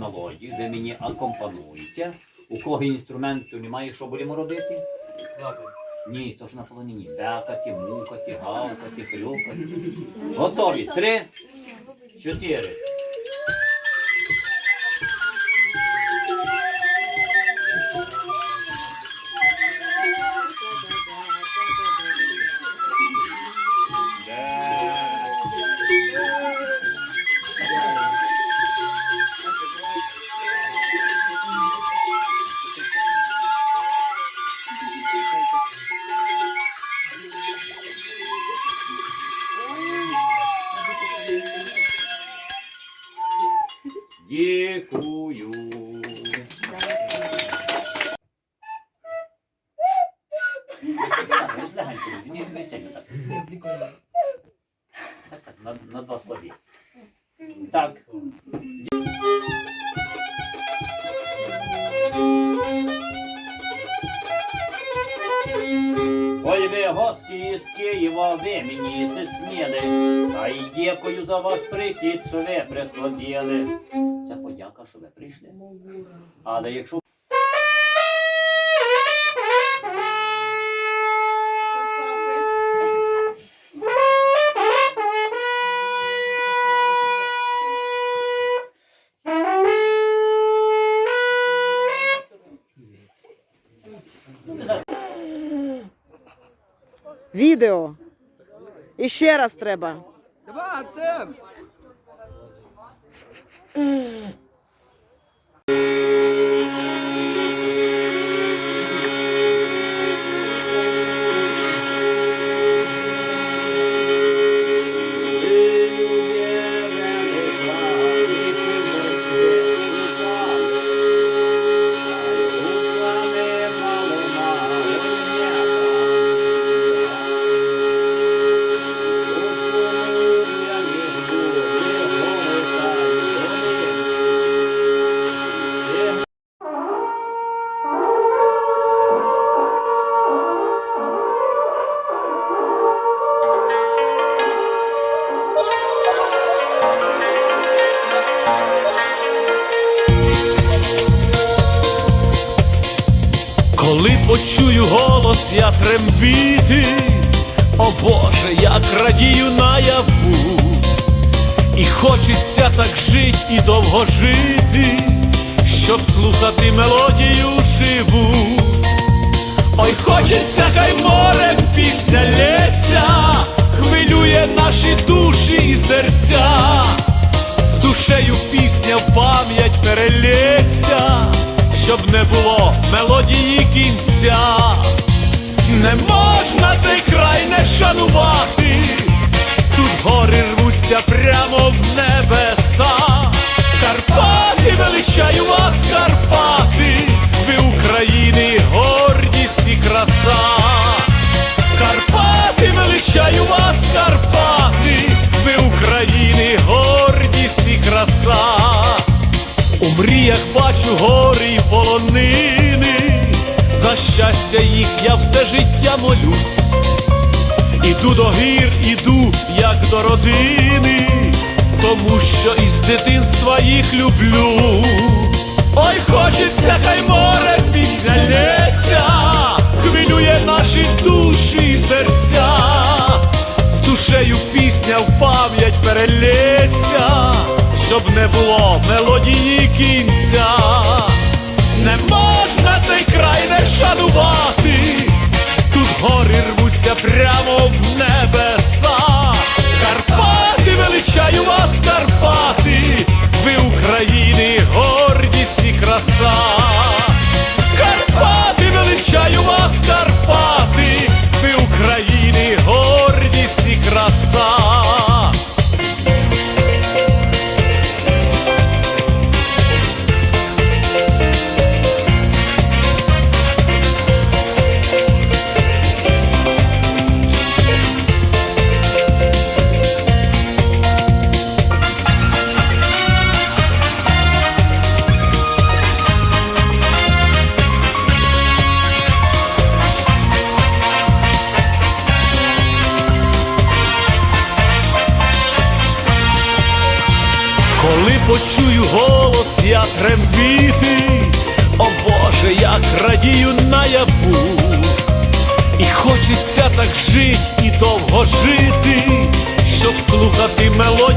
мелодію, ви мені акомпануєте. У кого інструменту немає, що будемо робити? Ні, то ж на полонині. Бекати, мукати, гавкати, хлюкати. Готові. Три, чотири. Дякую. Ні, не сильно так. На, два слові. Так. Ой ви гості з Києва, ви мені се сніли, та й дякую за ваш прихід, що ви приходили. Це подяка, що ви прийшли. Але якщо Відео. І ще раз треба. Давайте! Почую голос, я трембіти, о Боже, як радію наяву, і хочеться так жить і довго жити, щоб слухати мелодію живу. Ой, хочеться, хай море пісня лється, хвилює наші душі і серця, з душею пісня в пам'ять перелється, щоб не було мелодії кінця, не можна цей У мріях бачу гори й полонини, за щастя їх я все життя молюсь. Іду до гір, іду, як до родини, тому що із дитинства їх люблю. Ой, хочеться, хай море пісня щоб не було мелодії кінця. Не можна цей край не шанувати, тут гори рвуться прямо в небеса. Почую голос, я трембіти, о Боже, як радію наяву, і хочеться так жить і довго жити, щоб слухати мелодію